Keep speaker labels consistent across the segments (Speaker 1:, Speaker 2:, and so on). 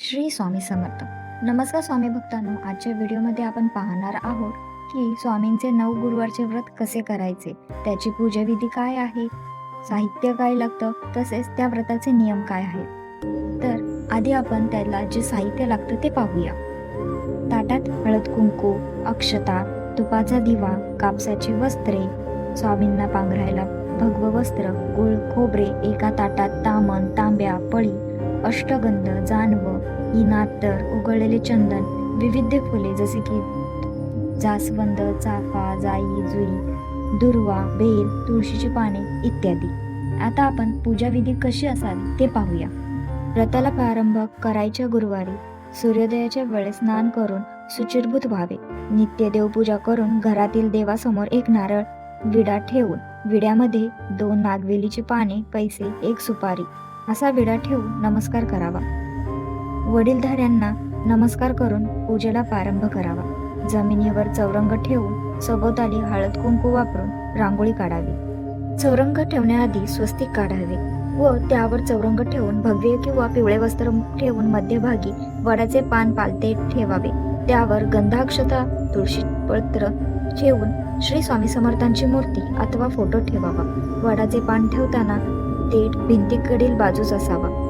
Speaker 1: श्री स्वामी समर्थ. नमस्कार स्वामी भक्तांनो आजच्या व्हिडिओमध्ये आपण पाहणार आहोत की स्वामींचे नऊ गुरुवारचे व्रत कसे करायचे त्याची पूजाविधी काय आहे साहित्य काय लागतं तसेच त्या व्रताचे नियम काय आहेत. तर आधी आपण त्याला जे साहित्य लागतं ते पाहूया. ताटात हळद कुंकू अक्षता तुपाचा दिवा कापसाची वस्त्रे स्वामींना पांघरायला भगव वस्त्र गुळ खोबरे एका ताटात तामण तांब्या पळी अष्टगंध जानव इनातर उगळलेले चंदन विविध फुले जसे की जास्वंद चाफा जाई जुई दुर्वा बेल तुळशीची पाने इत्यादी. आता आपण पूजाविधी कशी असावी ते पाहूया. व्रताला प्रारंभ करायच्या गुरुवारी सूर्योदयाच्या वेळेस स्नान करून सुचिरभूत व्हावे. नित्य देवपूजा करून घरातील देवासमोर एक नारळ विडा ठेवून विड्यामध्ये दोन नागवेलीची पाने पैसे एक सुपारी असा विडा ठेवून नमस्कार करावा. वडीलधाऱ्यांना नमस्कार करून पूजेला प्रारंभ करावा. जमिनीवर चौरंग ठेवून सभोवताली हळद कुंकू वापरून रांगोळी काढावी. चौरंग ठेवण्याआधी स्वस्तिक काढावे व त्यावर चौरंग ठेवून भगवे किंवा पिवळे वस्त्र ठेवून मध्यभागी वडाचे पान पालते ठेवावे. त्यावर गंधाक्षता तुळशी पत्र ठेवून श्री स्वामी समर्थांची मूर्ती अथवा फोटो ठेवावा. वडाचे पान ठेवताना थेट भिंतीकडील बाजूस असावा.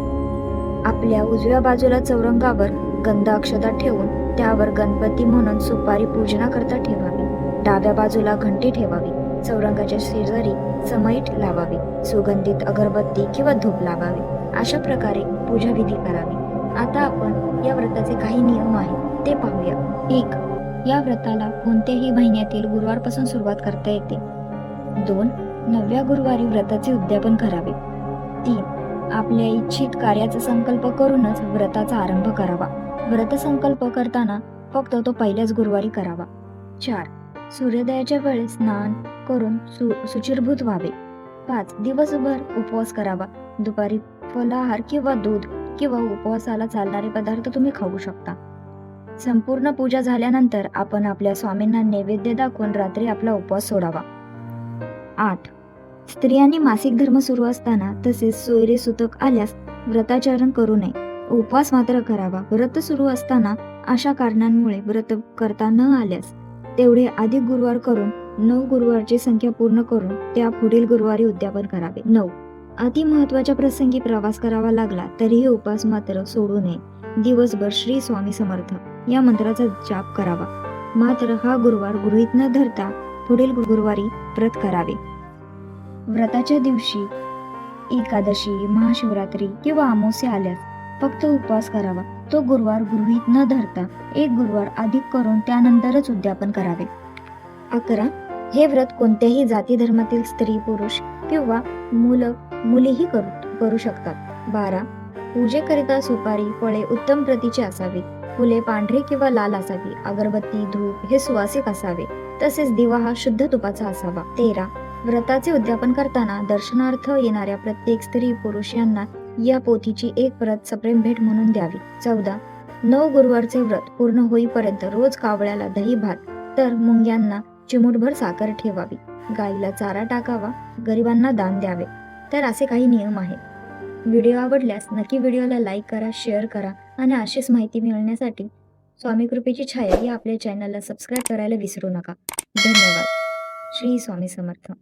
Speaker 1: आपल्या उजव्या बाजूला चौरंगावर गंध अक्षता ठेवून त्यावर गणपती म्हणून सुपारी पूजनाकरता ठेवावी. डाव्या बाजूला घंटी ठेवावी. चौरंगाच्या शेजारी समईट लावावी. सुगंधित अगरबत्ती किंवा धूप लावावे. अशा प्रकारे पूजाविधी करावी. आता आपण या व्रताचे काही नियम आहेत ते पाहूया. एक या व्रताला कोणत्याही महिन्यातील गुरुवारपासून सुरुवात करता येते. दोन नवव्या गुरुवारी व्रताचे उद्यापन करावे. तीन आपल्या इच्छित कार्याचा संकल्प करूनच व्रताचा आरंभ करावा. व्रत संकल्प करताना फक्त तो पहिल्याच गुरुवारी करावा. चार. सूर्योदयाच्या वेळेस स्नान करून सु सुचिरभूत व्हावे. पाच. दिवसभर उपवास करावा. दुपारी फलाहार किंवा दूध किंवा उपवासाला चालणारे पदार्थ तुम्ही खाऊ शकता. संपूर्ण पूजा झाल्यानंतर आपण आपल्या स्वामींना नैवेद्य दाखवून रात्री आपला उपवास सोडावा. आठ. स्त्रियांनी मासिक धर्म सुरू असताना तसेच सोयरे सुतक आल्यास व्रताचरण करू नये. उपवास मात्र करावा. व्रत सुरू असताना अशा कारणांमुळे व्रत करता न आल्यास तेवढे अधिक गुरुवार करून नऊ गुरुवारची संख्या पूर्ण करून त्या पुढील गुरुवारी उद्यापन करावे. नऊ. अति महत्त्वाच्या प्रसंगी प्रवास करावा लागला तरीही उपवास मात्र सोडू नये. दिवसभर श्री स्वामी समर्थ. या मंत्राचा जाप करावा. मात्र हा गुरुवार गृहीत न धरता पुढील गुरुवारी व्रत करावे. व्रताच्या दिवशी एकादशी महाशिवरात्री किंवा अमावस्या आल्यास फक्त उपवास करावा. तो गुरुवार गृहीत न धरता एक गुरुवार अधिक करून त्यानंतरच उद्यापन करावे. अकरा. हे व्रत कोणत्याही जाती धर्मातील स्त्री पुरुष किंवा मुलं मुलीही करू करू शकतात. बारा. पूजेकरिता सुपारी फळे उत्तम प्रतीची असावी. फुले पांढरी किंवा लाल असावी. अगरबत्ती धूप हे सुवासिक असावे. तसेच दिवा हा शुद्ध तुपाचा असावा. तेरा. व्रताचे उद्यापन करताना दर्शनार्थ येणाऱ्या प्रत्येक स्त्री पुरुष यांना या पोथीची एक प्रत सप्रेम भेट म्हणून द्यावी. चौदा. नऊ गुरुवारचे व्रत पूर्ण होईपर्यंत रोज कावळ्याला दही भात तर मुंग्यांना चिमूटभर साखर ठेवावी. गाईला चारा टाकावा गरिबांना दान द्यावे. तर असे काही नियम आहेत. व्हिडिओ आवडल्यास नक्की व्हिडिओला लाईक करा शेअर करा आणि अशीच माहिती मिळण्यासाठी स्वामी कृपेची छाया या आपल्या चॅनलला सबस्क्राईब करायला विसरू नका. धन्यवाद. श्री स्वामी समर्थ.